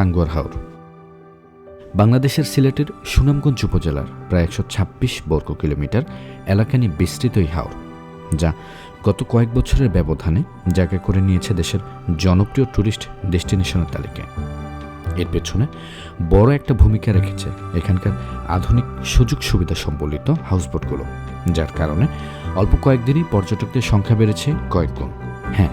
টাঙ্গুয়ার হাওর। বাংলাদেশের সিলেটের সুনামগঞ্জ উপজেলার প্রায় একশো ছাব্বিশ বর্গ কিলোমিটার এলাকা নিয়ে বিস্তৃত এই হাওর, যা গত কয়েক বছরের ব্যবধানে জায়গা করে নিয়েছে দেশের জনপ্রিয় ট্যুরিস্ট ডেস্টিনেশনের তালিকায়। এর পেছনে বড় একটা ভূমিকা রেখেছে এখানকার আধুনিক সুযোগ সুবিধা সম্বলিত হাউসবোটগুলো, যার কারণে অল্প কয়েকদিনই পর্যটকদের সংখ্যা বেড়েছে কয়েক গুণ। হ্যাঁ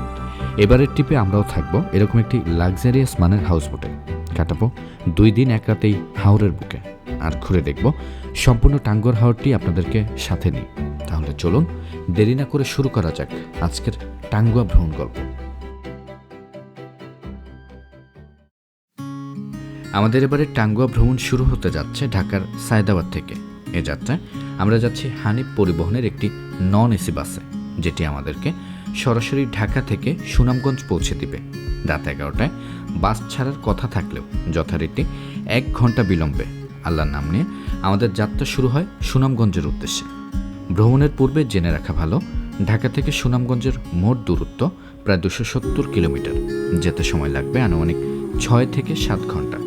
এবারের ট্রিপে আমরাও থাকব এরকম একটি লাক্সারিয়াস মানের হাউসবোটে। কাটাবো। দুই দিন এক রাতেই হাওরের বুকে। আর ঘুরে দেখব। সম্পূর্ণ টাঙ্গর হাওরটি আপনাদেরকে সাথে নিই। তাহলে চলুন, দেরি না করে শুরু করা যাক আজকের টাঙ্গুয়া ভ্রমণ গল্প। আমাদের এবারে টাঙ্গুয়া ভ্রমণ শুরু হতে যাচ্ছে ঢাকার সায়দাবাদ থেকে। এ যাত্রায় আমরা যাচ্ছি হানিফ পরিবহনের একটি নন এসি বাসে, যেটি আমাদেরকে সরাসরি ঢাকা থেকে সুনামগঞ্জ পৌঁছে দিবে। রাত এগারোটায় বাস ছাড়ার কথা থাকলেও যথারীতি এক ঘণ্টা বিলম্বে। আল্লাহর নাম নিয়ে আমাদের যাত্রা শুরু হয় সুনামগঞ্জের উদ্দেশ্যে। ভ্রমণের পূর্বে জেনে রাখা ভালো, ঢাকা থেকে সুনামগঞ্জের মোট দূরত্ব প্রায় দুশো সত্তর কিলোমিটার, যেতে সময় লাগবে আনুমানিক ছয় থেকে সাত ঘণ্টা।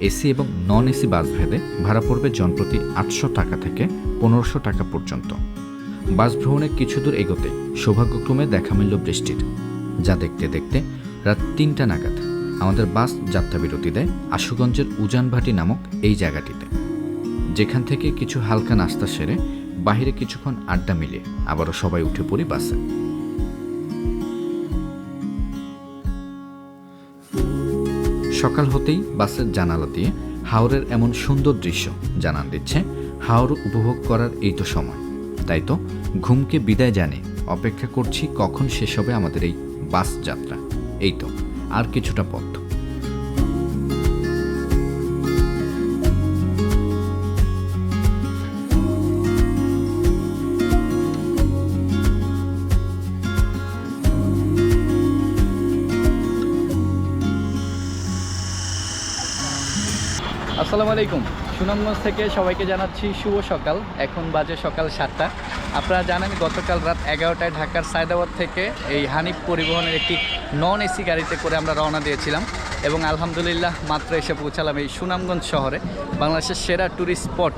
এসি এবং নন এসি বাস ভেদে ভাড়া পড়বে জনপ্রতি আটশো টাকা থেকে পনেরোশো টাকা পর্যন্ত। বাস ভ্রমণে কিছু দূর এগোতে সৌভাগ্যক্রমে দেখা মিলল বৃষ্টির। যা দেখতে দেখতে রাত তিনটা নাগাদ আমাদের বাস যাত্রা বিরতি দেয় আশুগঞ্জের উজানভাটি নামক এই জায়গাটিতে। যেখান থেকে কিছু হালকা নাস্তা সেরে বাহিরে কিছুক্ষণ আড্ডা মিলিয়ে আবারও সবাই উঠে পড়ি বাসে। সকাল হতেই বাসের জানালা দিয়ে হাওরের এমন সুন্দর দৃশ্য জানান দিচ্ছে হাওর উপভোগ করার এই তো সময়। তাই তো ঘুমকে বিদায় জানে, অপেক্ষা করছি কখন শেষ হবে আমাদের এই বাস যাত্রা। এই তো, আর কিছুটা পথ। আসসালামু আলাইকুম। সুনামগঞ্জ থেকে সবাইকে জানাচ্ছি শুভ সকাল। এখন বাজে সকাল সাতটা। আপনারা জানেন গতকাল রাত এগারোটায় ঢাকার সায়দাবাদ থেকে এই হানিফ পরিবহনের একটি নন এসি গাড়িতে করে আমরা রওনা দিয়েছিলাম এবং আলহামদুলিল্লাহ মাত্র এসে পৌঁছালাম এই সুনামগঞ্জ শহরে, বাংলাদেশের সেরা ট্যুরিস্ট স্পট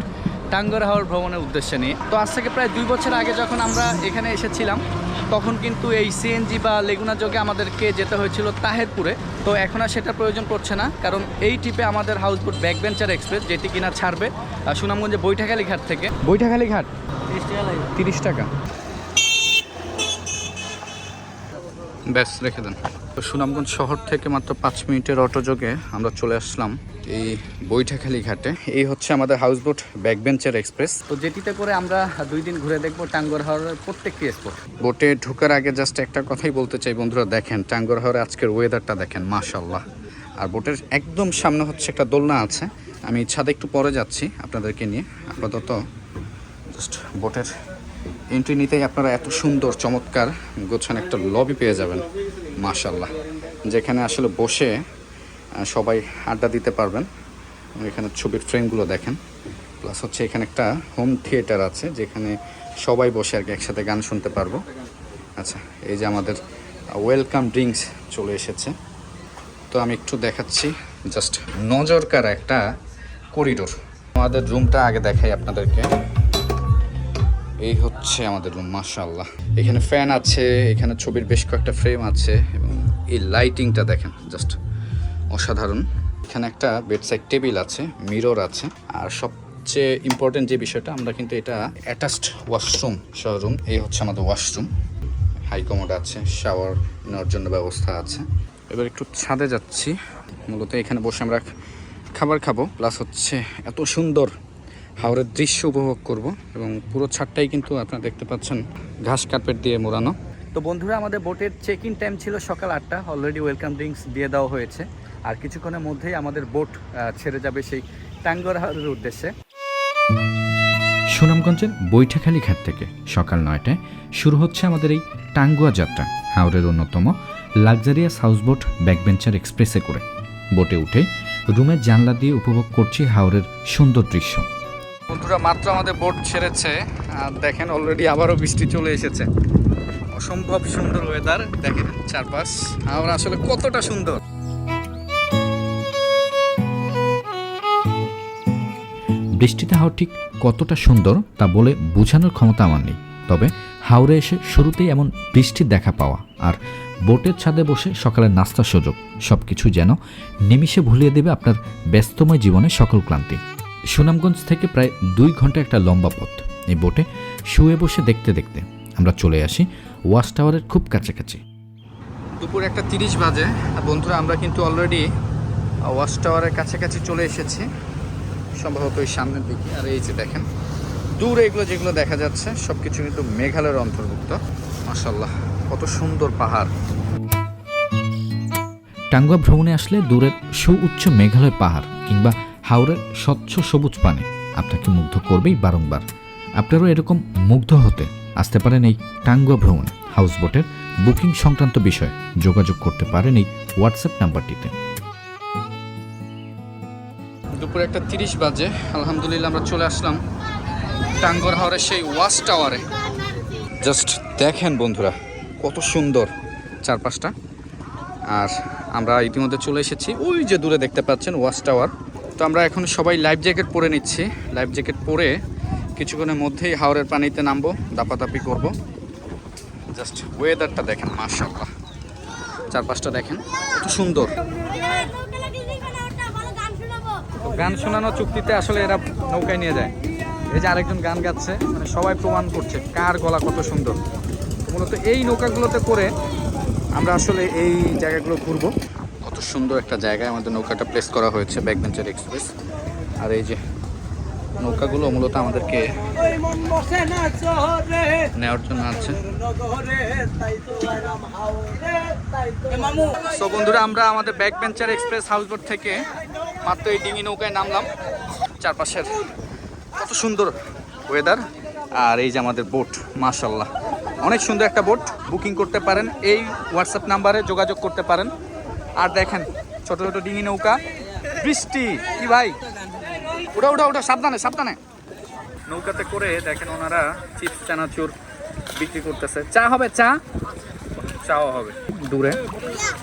টাঙ্গর হাওর ভ্রমণের উদ্দেশ্যে নিয়ে। তো আজ থেকে প্রায় দুই বছর আগে যখন আমরা এখানে এসেছিলাম তখন কিন্তু এই সিএনজি বা লেগুনা যোগে আমাদেরকে যেতে হয়েছিল তাহেরপুরে। তো এখন আর সেটা প্রয়োজন পড়ছে না কারণ এই ট্রিপে আমাদের হাউসবোট ব্যাকবেঞ্চার এক্সপ্রেস যেটি কিনা ছাড়বে সুনামগঞ্জে বৈঠাখালী ঘাট থেকে। বৈঠাখালী ঘাট? তিরিশ টাকা ব্যাস রেখে দেন। তো সুনামগঞ্জ শহর থেকে মাত্র পাঁচ মিনিটের অটো যোগে আমরা চলে আসলাম। এই বৈঠাখালী ঘাটে। এই হচ্ছে আমাদের হাউসবোট ব্যাকবেঞ্চার এক্সপ্রেস। তো যেটিতে করে আমরা দুই দিন ঘুরে দেখব টাঙ্গর হাওরের প্রত্যেকটি স্পট বোটে ঢোকার আগে জাস্ট একটা কথাই বলতে চাই বন্ধুরা দেখেন টাঙ্গর হাওরে আজকের ওয়েদারটা দেখেন মাশাল্লাহ আর বোটের একদম সামনে হচ্ছে একটা দোলনা আছে। আমি ছাদে একটু পরে যাচ্ছি আপনাদেরকে নিয়ে। আপাতত জাস্ট বোটের এন্ট্রি নিতেই আপনারা এত সুন্দর চমৎকার গোছানো একটা লবি পেয়ে যাবেন মাশাল্লাহ যেখানে আসলে বসে সবাই আড্ডা দিতে পারবেন। এখানে ছবির ফ্রেমগুলো দেখেন। প্লাস হচ্ছে এখানে একটা হোম থিয়েটার আছে, যেখানে সবাই বসে আর কি একসাথে গান শুনতে পারব। আচ্ছা এই যে আমাদের ওয়েলকাম ড্রিঙ্কস চলে এসেছে। তো আমি একটু দেখাচ্ছি জাস্ট নজরকার একটা করিডোর আমাদের রুমটা আগে দেখাই আপনাদেরকে। এই হচ্ছে আমাদের রুম মাশাআল্লাহ। এখানে ফ্যান আছে, এখানে ছবির বেশ কয়েকটা ফ্রেম আছে, এবং এই লাইটিংটা দেখেন জাস্ট অসাধারণ। এখানে একটা বেডসাইড টেবিল আছে মিরর আছে। আর সবচেয়ে ইম্পর্টেন্ট যে বিষয়টা, আমরা কিন্তু এটা অ্যাটাচড ওয়াশরুম শোরুম এই হচ্ছে আমাদের ওয়াশরুম হাই কমোড আছে শাওয়ার নেওয়ার জন্য ব্যবস্থা আছে। এবার একটু ছাদে যাচ্ছি। মূলত এখানে বসে আমরা খাবার খাব প্লাস হচ্ছে এত সুন্দর হাওড়ের দৃশ্য উপভোগ করব এবং পুরো ছাদটাই কিন্তু আপনারা দেখতে পাচ্ছেন ঘাস কার্পেট দিয়ে মোড়ানো। তো বন্ধুরা, আমাদের বোটের চেক ইন টাইম ছিল সকাল আটটা। অলরেডি ওয়েলকাম ড্রিঙ্কস দিয়ে দেওয়া হয়েছে। আর কিছুক্ষণের মধ্যেই আমাদের বোট ছেড়ে যাবে সেই টাঙ্গর হাওরের উদ্দেশ্যে। সুনামগঞ্জের বৈঠাখালী ঘাট থেকে সকাল নয়টায় শুরু হচ্ছে আমাদের এই টাঙ্গুয়া যাত্রা হাওরের অন্যতম লাক্সারিয়াস হাউসবোট ব্যাকবেঞ্চার এক্সপ্রেসে করে। বোটে উঠে রুমের জানলা দিয়ে উপভোগ করছি হাওরের সুন্দর দৃশ্য। বন্ধুরা মাত্র আমাদের বোট ছেড়েছে আর দেখেন অলরেডি আবারও বৃষ্টি চলে এসেছে। অসম্ভব সুন্দর ওয়েদার দেখেন চারপাশ। হাওড়া আসলে কতটা সুন্দর। বৃষ্টিতে হাওর ঠিক কতটা সুন্দর তা বলে বোঝানোর ক্ষমতা আমার নেই। তবে হাওড়ে এসে শুরুতেই এমন বৃষ্টির দেখা পাওয়া আর বোটের ছাদে বসে সকালের নাস্তার সুযোগ সব কিছু যেন নিমিষে ভুলিয়ে দেবে আপনার ব্যস্তময় জীবনে সকল ক্লান্তি। সুনামগঞ্জ থেকে প্রায় দুই ঘণ্টা একটা লম্বা পথ। এই বোটে শুয়ে বসে দেখতে দেখতে আমরা চলে আসি ওয়াচ টাওয়ারের খুব কাছাকাছি। দুপুর একটা তিরিশ বাজে। বন্ধুরা, আমরা কিন্তু অলরেডি ওয়াচ টাওয়ারের কাছাকাছি চলে এসেছি। সম্ভবত ওই সামনের দিকে। আর এই যে দেখেন, দূরে এগুলো যেগুলো দেখা যাচ্ছে সব কিছু কিন্তু মেঘালয়ের অন্তর্ভুক্ত। মাসাল্লাহ কত সুন্দর পাহাড়। টাঙ্গুয়া ভ্রমণে আসলে দূরের সুউচ্চ মেঘালয় পাহাড় কিংবা হাওড়ের স্বচ্ছ সবুজ পানি আপনাকে মুগ্ধ করবেই বারংবার। আপনারও এরকম মুগ্ধ হতে আসতে পারেন এই টাঙ্গুয়া ভ্রমণ। হাউসবোটের বুকিং সংক্রান্ত বিষয়ে যোগাযোগ করতে পারেন এই হোয়াটসঅ্যাপ নাম্বারটিতে। দুপুর একটা তিরিশ বাজে। আলহামদুলিল্লাহ আমরা চলে আসলাম টাঙ্গর হাওরের সেই ওয়াচ টাওয়ারে। জাস্ট দেখেন বন্ধুরা, কত সুন্দর চারপাশটা। আর আমরা ইতিমধ্যে চলে এসেছি ওই যে দূরে দেখতে পাচ্ছেন ওয়াচ টাওয়ার। তো আমরা এখন সবাই লাইফ জ্যাকেট পরে নিচ্ছি। লাইফ জ্যাকেট পরে কিছুক্ষণের মধ্যেই হাওরের পানিতে নামবো, দাপাদাপি করব। জাস্ট ওয়েদারটা দেখেন, মাশাআল্লাহ। চারপাশটা দেখেন, কত সুন্দর। গান শোনানো চুক্তিতে আসলে এরা নৌকায় নিয়ে যায়। এই যে আরেকজন গান গাচ্ছে মানে সবাই প্রমাণ করছে কার গলা কত সুন্দর। মূলত এই নৌকাগুলোতে করে আমরা আসলে এই জায়গাগুলো ঘুরবো। কত সুন্দর একটা জায়গায় আমাদের নৌকাটা প্লেস করা হয়েছে ব্যাকবেঞ্চার এক্সপ্রেস আর এই যে নৌকাগুলো মূলত আমাদেরকে মন নেওয়ার জন্য আছে। তো বন্ধুরা আমরা আমাদের ব্যাক বেঞ্চার এক্সপ্রেস হাউসবোট থেকে মাত্র এই ডিঙি নৌকায় নামলাম। চারপাশের কত সুন্দর ওয়েদার আর এই যে আমাদের বোট মাশাল্লাহ অনেক সুন্দর একটা বোট বুকিং করতে পারেন। এই হোয়াটসঅ্যাপ নাম্বারে যোগাযোগ করতে পারেন। আর দেখেন, ছোট ছোট ডিঙি নৌকা। বৃষ্টি, কি ভাই? ওটা ওটা ওটা সাবধানে সাবধানে। নৌকাতে করে দেখেন ওনারা চিপস চানাচুর বিক্রি করতেছে। চা হবে, চা? চাও হবে। দূরে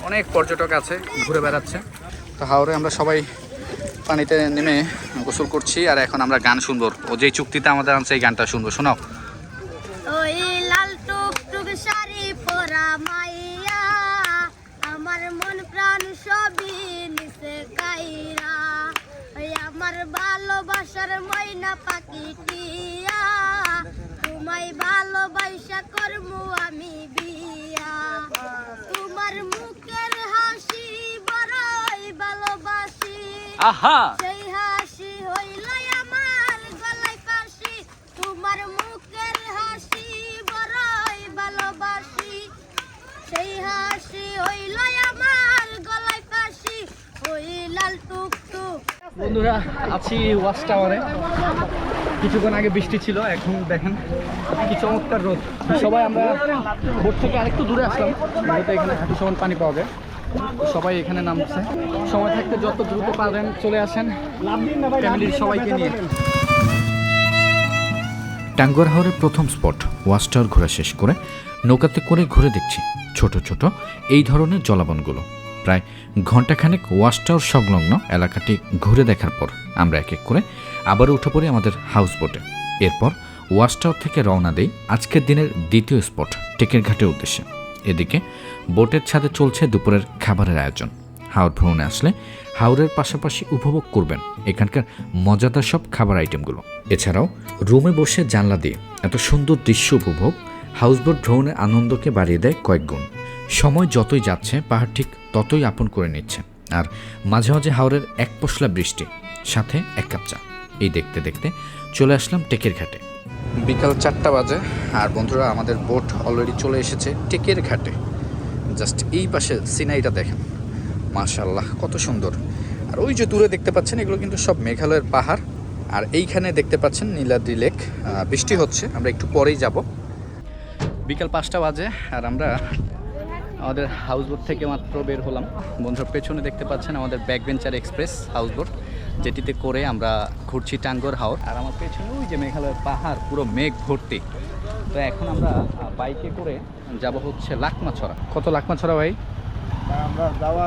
অনেক পর্যটক আছে, ঘুরে বেড়াচ্ছে। তো হাওড়ে আমরা সবাই পানিতে নেমে গোসল করছি আর এখন আমরা গান শুনব। ও যেই চুক্তিতে আমাদের আনছে, এই গানটা শুনব। ওই লাল শাড়ি পরা মাইয়া, আমার মন প্রাণ আমার ভালোবাসার ময়না পাখি টিয়া, তোমায় ভালোবাসা করমু আমি আহা! সেই হাসি হইল আমার গলায় ফাঁসি। তোমার মুখের হাসি বড়ই ভালোবাসি। সেই হাসি হইল আমার গলায় ফাঁসি। ওই লাল টুকটুক। বন্ধুরা আছি ওয়াচ টাওয়ারে। কিছুক্ষণ আগে বৃষ্টি ছিল এখন দেখেন কি চমৎকার রোদ। সবাই আমরা বোট থেকে আরেকটু দূরে আসলাম। মূলত এখানে হাঁটু সমান পানি পাওয়া যায়। সবাই এখানে নামছে। সময় থাকতে যত দ্রুত পারেন চলে আসেন ফ্যামিলির সবাইকে নিয়ে। টাঙ্গুয়ার হাওরের প্রথম স্পট ওয়াচ টাওয়ার ঘোরা শেষ করে নৌকাতে করে ঘুরে দেখছি ছোট ছোট এই ধরনের জলাবনগুলো। প্রায় ঘন্টাখানেক ওয়াচ টাওয়ার সংলগ্ন এলাকাটি ঘুরে দেখার পর আমরা এক এক করে আবার উঠে পড়ি আমাদের হাউস বোটে। এরপর ওয়াচ টাওয়ার থেকে রওনা দেই আজকের দিনের দ্বিতীয় স্পট টেকের ঘাটের উদ্দেশ্যে। এদিকে বোটের ছাদে চলছে দুপুরের খাবারের আয়োজন। হাওড় ভ্রমণে আসলে হাওড়ের পাশাপাশি উপভোগ করবেন এখানকার মজাদার সব খাবার আইটেমগুলো। এছাড়াও রুমে বসে জানলা দিয়ে এত সুন্দর দৃশ্য উপভোগ হাউসবোট ভ্রমণের আনন্দকে বাড়িয়ে দেয় কয়েক গুণ। সময় যতই যাচ্ছে, পাহাড় ঠিক ততই আপন করে নিচ্ছে। আর মাঝে মাঝে হাওড়ের এক পশলা বৃষ্টি, সাথে এক কাপ চা। এই দেখতে দেখতে চলে আসলাম টেকের ঘাটে। বিকাল চারটা বাজে, আর বন্ধুরা আমাদের বোট অলরেডি চলে এসেছে টেকের ঘাটে। জাস্ট এই পাশে সিনাইটা দেখেন। মাশাল্লাহ কত সুন্দর। আর ওই যে দূরে দেখতে পাচ্ছেন, এগুলো কিন্তু সব মেঘালয়ের পাহাড়। আর এইখানে দেখতে পাচ্ছেন নীলাদ্রি লেক। বৃষ্টি হচ্ছে, আমরা একটু পরেই যাব। বিকাল পাঁচটা বাজে, আর আমরা আমাদের হাউস হাউসবোট থেকে মাত্র বের হলাম। বন্ধুর, পেছনে দেখতে পাচ্ছেন আমাদের back backbencher express house houseboat যেটিতে করে আমরা ঘুরছি টাঙ্গর হাওর। আর আমার পেছনে ওই যে মেঘালয়ের পাহাড় পুরো মেঘ ভর্তি। তো এখন আমরা বাইকে করে যাব হচ্ছে লাকমাছড়া। কত লাকমাছড়া ভাই? আমরা যাওয়া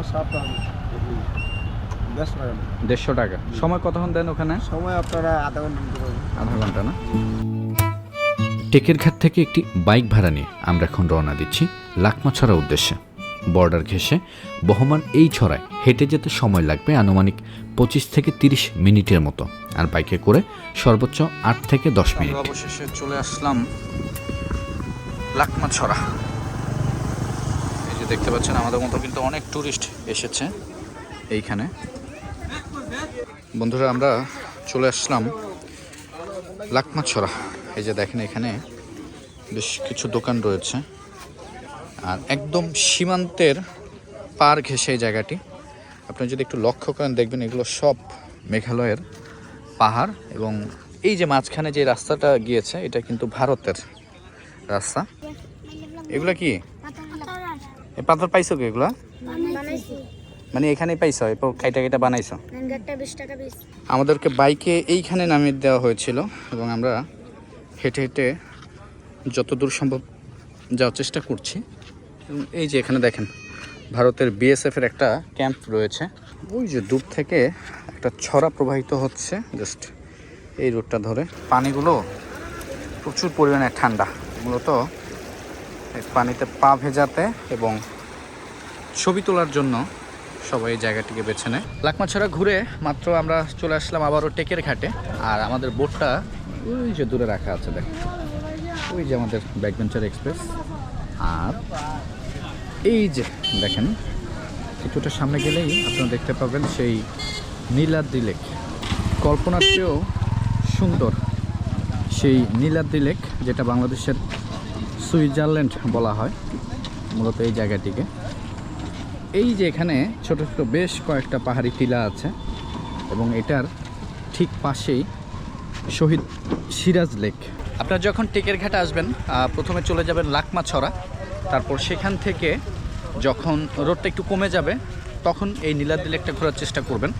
দেড়শো টাকা। দেড়শো টাকা। সময় কতক্ষণ দেন ওখানে? সময় আপনারা আধা ঘণ্টা আধা ঘণ্টা না? টেকের ঘাট থেকে একটি বাইক ভাড়া নিয়ে আমরা এখন রওনা দিচ্ছি লাকমাছড়া উদ্দেশ্যে। বর্ডার ঘেঁষে বহমান এই ছড়ায় হেঁটে যেতে সময় লাগবে আনুমানিক পঁচিশ থেকে তিরিশ মিনিটের মতো। আর বাইকে করে সর্বোচ্চ আট থেকে দশ মিনিট। অবশেষে চলে আসলাম লাকমা ছড়া। এই যে দেখতে পাচ্ছেন, আমাদের মতো কিন্তু অনেক ট্যুরিস্ট এসেছে এইখানে। বন্ধুরা, আমরা চলে আসলাম লাকমা ছড়া। এই যে দেখেন, এখানে বেশ কিছু দোকান রয়েছে। আর একদম সীমান্তের পার ঘেঁষে এই জায়গাটি। আপনি যদি একটু লক্ষ্য করেন, দেখবেন এগুলো সব মেঘালয়ের পাহাড় এবং এই যে মাঝখানে যে রাস্তাটা গিয়েছে, এটা কিন্তু ভারতের রাস্তা। এগুলা কি? পাথর পাইছো কি এগুলা? মানে এখানেই পাইছো কাইটা কাইটা বানাইছো? আমাদেরকে বাইকে এইখানে নামিয়ে দেওয়া হয়েছিল এবং আমরা হেঁটে হেঁটে যত দূর সম্ভব যাওয়ার চেষ্টা করছি। এবং এই যে এখানে দেখেন, ভারতের বিএসএফ এর একটা ক্যাম্প রয়েছে। ওই যে দূর থেকে একটা ছড়া প্রবাহিত হচ্ছে জাস্ট এই রোডটা ধরে। পানিগুলো প্রচুর পরিমাণে ঠান্ডা। মূলত পানিতে পা ভেজাতে এবং ছবি তোলার জন্য সবাই এই জায়গাটিকে বেছে নেয়। লাকমাছড়া ঘুরে মাত্র আমরা চলে আসলাম আবারও টেকের ঘাটে। আর আমাদের বোটটা ওই যে দূরে রাখা আছে দেখ ওই যে আমাদের ব্যাকভেঞ্চার এক্সপ্রেস। আর এই যে দেখেন, কিছুটা সামনে গেলেই আপনারা দেখতে পাবেন সেই নীলাদ্রি লেক। কল্পনার চেয়েও সুন্দর সেই নীলাদ্রি লেক, যেটা বাংলাদেশের সুইজারল্যান্ড বলা হয়, মূলত এই জায়গাটিকে। এই যে এখানে ছোট ছোট বেশ কয়েকটা পাহাড়ি টিলা আছে, এবং এটার ঠিক পাশেই শহীদ সিরাজ লেক। আপনারা যখন টেকের ঘাটে আসবেন প্রথমে চলে যাবেন লাকমা ছড়া তারপর সেখান থেকে যখন রোডটা একটু কমে যাবে, তখন এই নীলাদ্রি লেকটা ঘোরার চেষ্টা করবেন।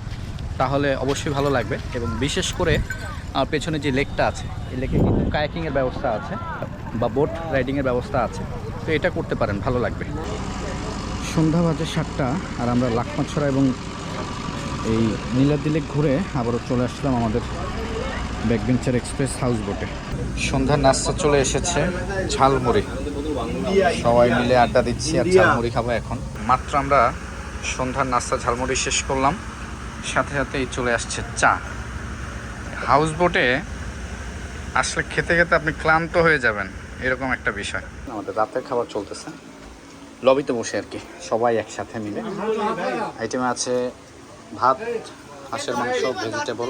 তাহলে অবশ্যই ভালো লাগবে এবং বিশেষ করে পেছনে যে লেকটা আছে, এই লেকে কিন্তু কায়াকিংয়ের ব্যবস্থা আছে বা বোট রাইডিংয়ের ব্যবস্থা আছে। তো এটা করতে পারেন, ভালো লাগবে। সন্ধ্যা বাজে সাতটা আর আমরা লাকমাছড়া এবং এই নীলাদ্রি লেক ঘুরে আবারও চলে আসলাম আমাদের ব্যাকবেঞ্চার এক্সপ্রেস হাউস বোটে। সন্ধ্যার নাস্তা চলে এসেছে ঝালমুড়ি। সবাই মিলে আড্ডা দিচ্ছি আর ঝালমুড়ি খাব এখন। মাত্র আমরা সন্ধ্যার নাস্তা ঝালমুড়ি শেষ করলাম। সাথে সাথেই চলে আসছে চা। হাউস বোটে আসলে খেতে খেতে আপনি ক্লান্ত হয়ে যাবেন এরকম একটা বিষয়। আমাদের রাতের খাবার চলতেছে। লবিতে বসে আর কি সবাই একসাথে মিলে। আইটেমে আছে ভাত হাঁসের মাংস ভেজিটেবল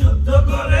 যুদ্ধ করে।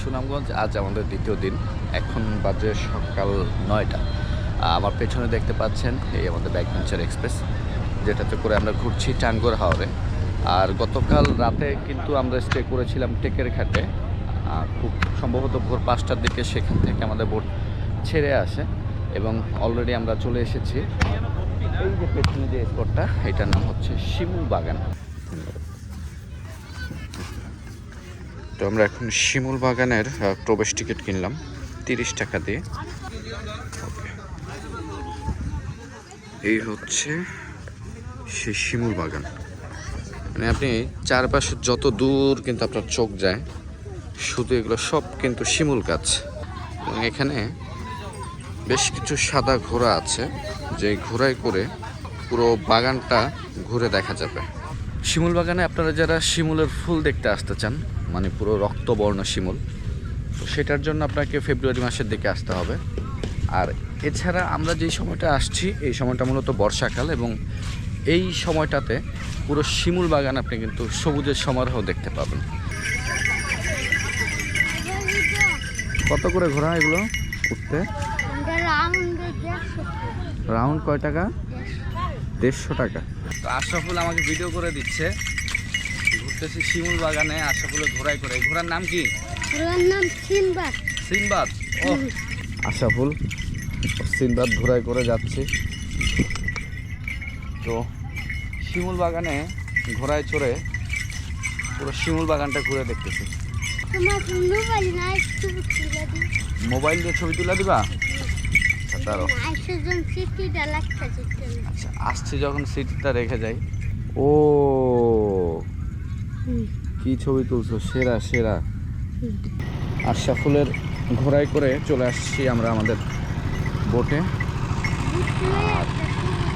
সুনামগঞ্জ, আজ আমাদের দ্বিতীয় দিন। এখন বাজে সকাল নয়টা। আমার পেছনে দেখতে পাচ্ছেন এই আমাদের ব্যাকভেঞ্চার এক্সপ্রেস যেটাতে করে আমরা ঘুরছি টাঙ্গর হাওরে। আর গতকাল রাতে কিন্তু আমরা স্টে করেছিলাম টেকের ঘাটে। খুব সম্ভবত ভোর পাঁচটার দিকে সেখান থেকে আমাদের বোট ছেড়ে আসে এবং অলরেডি আমরা চলে এসেছি। এই যে পেছনে যে স্পটটা এটার নাম হচ্ছে শিমুল বাগান তো আমরা এখন শিমুল বাগানের প্রবেশ টিকিট কিনলাম, তিরিশ টাকা দিয়ে. এই হচ্ছে সেই শিমুল বাগান। মানে আপনি চারপাশে যত দূর কিন্তু আপনার চোখ যায়, শুধু এগুলো সব কিন্তু শিমুল গাছ। এবং এখানে বেশ কিছু সাদা ঘোড়া আছে, যে ঘোড়ায় করে পুরো বাগানটা ঘুরে দেখা যাবে। শিমুল বাগানে আপনারা যারা শিমুলের ফুল দেখতে আসতে চান মানে পুরো রক্তবর্ণ শিমুল। তো সেটার জন্য আপনাকে ফেব্রুয়ারি মাসের দিকে আসতে হবে। আর এছাড়া আমরা যেই সময়টা আসছি, এই সময়টা মূলত বর্ষাকাল এবং এই সময়টাতে পুরো শিমুল বাগান আপনি কিন্তু সবুজের সমারোহ দেখতে পাবেন। কত করে ঘোরা এগুলো উঠতে? রাউন্ড কয় টাকা? দেড়শো টাকা। তো আশরাফুল আমাকে ভিডিও করে দিচ্ছে। ঘুরতেছি শিমুল বাগানে আশরাফুলের ঘোরাই করে। ঘোড়ার নাম কি? ওর নাম সিনবাদ। সিনবাদ? ও আশাফুল সিনবাদ ঘোরাই করে যাচ্ছি। তো শিমুল বাগানে ঘোড়ায় চড়ে পুরো শিমুল বাগানটা ঘুরে দেখতেছি। তোমার মোবাইল দিয়ে ছবি তুলে দিবা? আচ্ছা আচ্ছা আসছি যখন সিটটা রেখে যাই। ও কি ছবি তুলছো? সেরা সেরা। আর আশাফুলের ঘোড়ায় করে চলে আসছি আমরা আমাদের বোটে।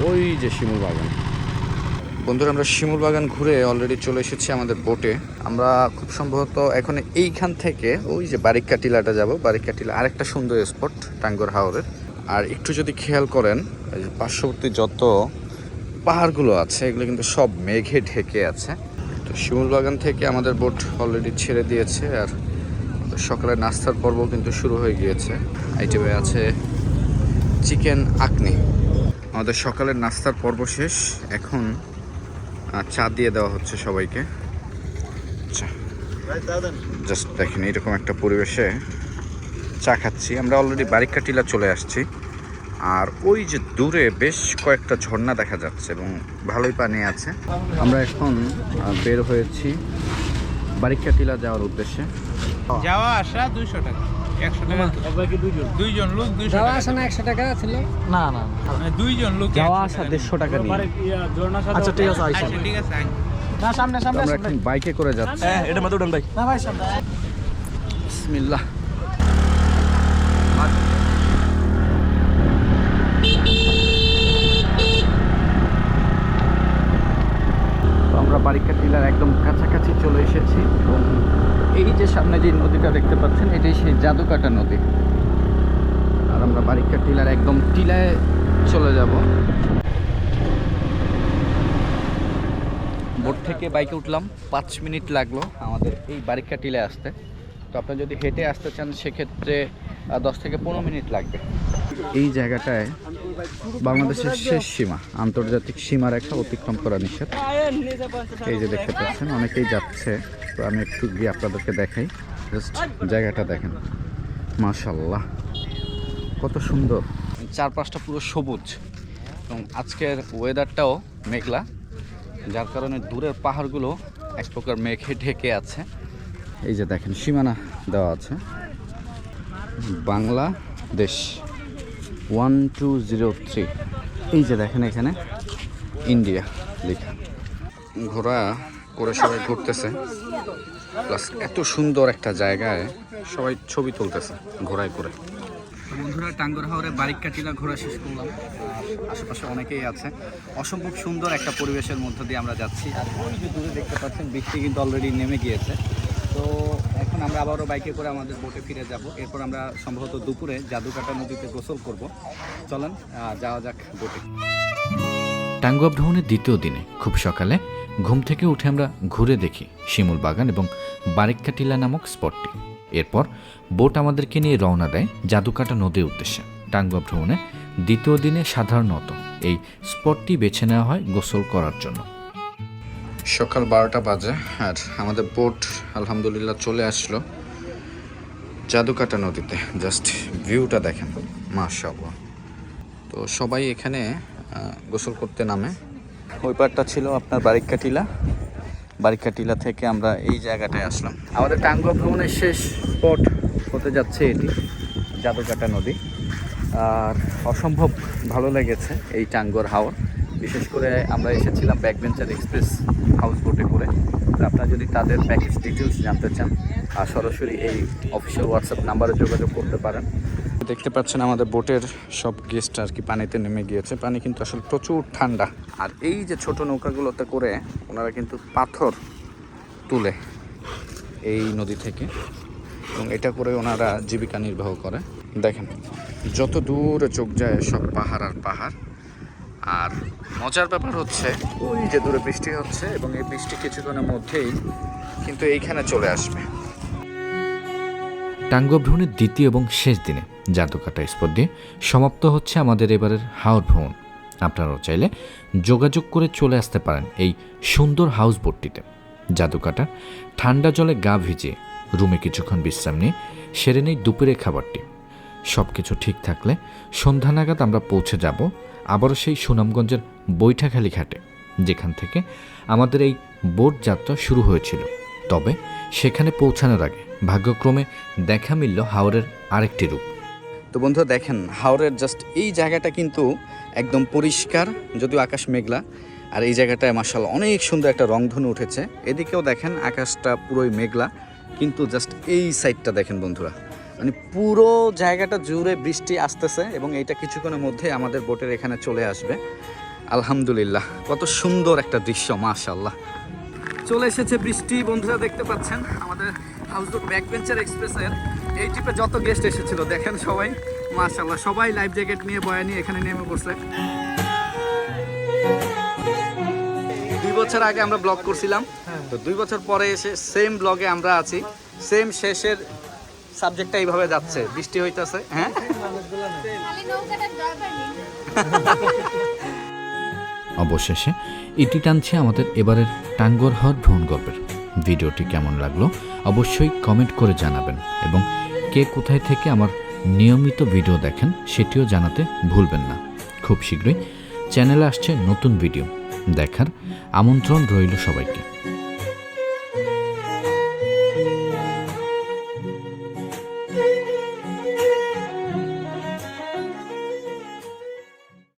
ওই যে শিমুল বাগান। বন্ধুরা, আমরা শিমুল বাগান ঘুরে অলরেডি চলে এসেছি আমাদের বোটে। আমরা খুব সম্ভবত এখন এইখান থেকে ওই যে বারিকা টিলাটা যাব। বারিকা টিলা আরেকটা সুন্দর স্পট টাঙ্গর হাওরের। আর একটু যদি খেয়াল করেন পার্শ্ববর্তী যত পাহাড়গুলো আছে, এগুলো কিন্তু সব মেঘে ঢেকে আছে। তো শিমুল বাগান থেকে আমাদের বোট অলরেডি ছেড়ে দিয়েছে আর সকালে নাস্তার পর্ব কিন্তু শুরু হয়ে গিয়েছে। আইটেমে আছে চিকেন আকনি আমাদের সকালের নাস্তার পর্ব শেষ। এখন চা দিয়ে দেওয়া হচ্ছে সবাইকে। আচ্ছা জাস্ট দেখেন এরকম একটা পরিবেশে চা খাচ্ছি। আমরা অলরেডি বারিকা টিলা চলে আসছি। আর ওই যে দূরে বেশ কয়েকটা ঝর্ণা দেখা যাচ্ছে এবং ভালোই পানি আছে। আমরা এখন বের হয়েছি বারিকা টিলা যাওয়ার উদ্দেশ্যে। যাওয়া আসা দুইশো টাকা। একশো টাকা দুইজন? লোক দুইশো টাকা আসা না একশো টাকা ছিল? না না মানে দুইজন লোক যাওয়া আসা দেড়শো টাকা নিয়ে। আচ্ছা ঠিক আছে আচ্ছা ঠিক আছে না সামনে সামনে আমরা এখন বাইকে করে যাচ্ছি। হ্যাঁ এটা মধ্যে উঠান ভাই। না ভাই সামনে। বিসমিল্লাহ তো আমরা বারিকা টিলার একদম কাছাকাছি চলে এসেছি। এবং এই যে সামনে যে নদীটা দেখতে পাচ্ছেন, এটাই সেই জাদুকাটা নদী। আর আমরা বারিকা টিলার একদম টিলায় চলে যাব। বোট থেকে বাইকে উঠলাম, পাঁচ মিনিট লাগল আমাদের এই বারিকা টিলায় আসতে। তো আপনি যদি হেঁটে আসতে চান, সেক্ষেত্রে দশ থেকে পনেরো মিনিট লাগবে। এই জায়গাটায় বাংলাদেশের শেষ সীমা আন্তর্জাতিক সীমারেখা অতিক্রম করা নিষেধ। এই যে দেখতে পাচ্ছেন অনেকেই যাচ্ছে। তো আমি একটু গিয়ে আপনাদেরকে দেখাই। জাস্ট জায়গাটা দেখেন। মাশাল্লাহ কত সুন্দর। চারপাশটা পুরো সবুজ এবং আজকের ওয়েদারটাও মেঘলা যার কারণে দূরের পাহাড়গুলো এক প্রকার মেঘে ঢেকে আছে। এই যে দেখেন সীমানা দেওয়া আছে। Bangladesh. One two zero three এই যে দেখেন এখানে ইন্ডিয়া, লেখা। ঘোড়া করে সবাই ঘুরতেছে। প্লাস এত সুন্দর একটা জায়গায় সবাই ছবি তুলতেছে ঘোড়ায় করে বন্ধুরা, টাঙ্গর হাওরে বারিকা টিলা ঘোরা শেষ করলাম। আশেপাশে অনেকেই আছে। অসম্ভব সুন্দর একটা পরিবেশের মধ্য দিয়ে আমরা যাচ্ছি। আর ওই যে দূরে দেখতে পাচ্ছেন, বৃষ্টি কিন্তু অলরেডি নেমে গিয়েছে। তো এখন আমরা আবারও বাইকে করে আমাদের বোটে ফিরে যাব। এরপর আমরা সম্ভবত দুপুরে জাদুকাটা নদীতে গোসল করব। চলেন যাওয়া যাক বোটে। টাঙ্গুয়া ভ্রমণের দ্বিতীয় দিনে, খুব সকালে, ঘুম থেকে উঠে আমরা ঘুরে দেখি শিমুল বাগান এবং বারিক্কা টিলা নামক স্পটটি। এরপর বোট আমাদেরকে নিয়ে রওনা দেয় জাদুকাটা নদীর উদ্দেশ্যে। টাঙ্গুয়া ভ্রমণে দ্বিতীয় দিনে সাধারণত এই স্পটটি বেছে নেওয়া হয় গোসল করার জন্য। সকাল বারোটা বাজে আর আমাদের বোট আলহামদুলিল্লাহ চলে আসলো জাদুকাটা নদীতে। জাস্ট ভিউটা দেখেন মাশাআল্লাহ। তো সবাই এখানে গোসল করতে নামে। ওই পারটা ছিল আপনার বারিক্কা টিলা বারিক্কা টিলা থেকে আমরা এই জায়গাটায় আসলাম। আমাদের টাঙ্গুয়া ভ্রমণের শেষ স্পট হতে যাচ্ছে এটি জাদুকাটা নদী। আর অসম্ভব ভালো লেগেছে এই টাঙ্গর হাওর। বিশেষ করে আমরা এসেছিলাম ব্যাকবেঞ্চার এক্সপ্রেস হাউস বোটে করে। আপনারা যদি তাদের প্যাকেজ ডিটেলস জানতে চান আর সরাসরি এই অফিসিয়াল হোয়াটসঅ্যাপ নাম্বারে যোগাযোগ করতে পারেন। দেখতে পাচ্ছেন আমাদের বোটের সব গেস্ট আর কি পানিতে নেমে গিয়েছে। পানি কিন্তু আসলে প্রচুর ঠান্ডা। আর এই যে ছোট নৌকাগুলোতে করে ওনারা কিন্তু পাথর তুলে এই নদী থেকে, এবং এটা করে ওনারা জীবিকা নির্বাহ করে। দেখেন, যত দূরে চোখ যায় সব পাহাড় আর পাহাড়। আর মজার ব্যাপার হচ্ছে, ওই যে দূরে বৃষ্টি হচ্ছে এবং এই বৃষ্টি কিছুক্ষণের মধ্যেই কিন্তু এইখানে চলে আসবে। টাঙ্গুয়া ভ্রমণের দ্বিতীয় এবং শেষ দিনে জাদুকাটা স্পট দিয়ে সমাপ্ত হচ্ছে আমাদের এবারের হাওর ভ্রমণ। আপনারাও চাইলে যোগাযোগ করে চলে আসতে পারেন এই সুন্দর হাউস বোটটিতে। জাদুকাটা ঠান্ডা জলে গা ভিজিয়ে রুমে কিছুক্ষণ বিশ্রাম নিয়ে সেরে নেই দুপুরের খাবারটি। সব কিছু ঠিক থাকলে সন্ধ্যা নাগাদ আমরা পৌঁছে যাব আবারও সেই সুনামগঞ্জের বৈঠাখালী ঘাটে, যেখান থেকে আমাদের এই বোট যাত্রা শুরু হয়েছিল। তবে সেখানে পৌঁছানোর আগে ভাগ্যক্রমে দেখা মিলল হাওরের আরেকটি রূপ। তো বন্ধুরা দেখেন, হাওরের জাস্ট এই জায়গাটা কিন্তু একদম পরিষ্কার, যদিও আকাশ মেঘলা, আর এই জায়গাটায় মার্শাল অনেক সুন্দর একটা রংধনু উঠেছে। এদিকেও দেখেন, আকাশটা পুরোই মেঘলা, কিন্তু জাস্ট এই সাইডটা দেখেন বন্ধুরা। মানে পুরো জায়গাটা জুড়ে বৃষ্টি আসতেছে এবং এইটা কিছুক্ষণের মধ্যে আমাদের বোটের এখানে চলে আসবে। আলহামদুলিল্লাহ কত সুন্দর একটা দৃশ্য মাশাল্লাহ চলে এসেছে বৃষ্টি বন্ধুরা দেখতে পাচ্ছেন আমাদের হাউসবোট ব্যাক বেঞ্চার এক্সপ্রেসের। এই ট্রিপে যত গেস্ট এসেছিল দেখেন সবাই মাশাল্লাহ সবাই লাইফ জ্যাকেট নিয়ে বয়া নিয়ে এখানে নেমে পড়ছে। দুই বছর আগে আমরা ব্লগ করছিলাম। তো দুই বছর পরে এসে সেম ব্লগে আমরা আছি। সেম শেষের সাবজেক্টটা এইভাবে যাচ্ছে। বৃষ্টি হইতাছে হ্যাঁ? অবশেষে এটি টানছে আমাদের এবারের টাঙ্গর হওয়ার ভ্রমণ গল্পের। ভিডিওটি কেমন লাগল অবশ্যই কমেন্ট করে জানাবেন এবং কে কোথায় থেকে আমার নিয়মিত ভিডিও দেখেন সেটিও জানাতে ভুলবেন না। খুব শীঘ্রই চ্যানেলে আসছে নতুন ভিডিও। দেখার আমন্ত্রণ রইল সবাইকে।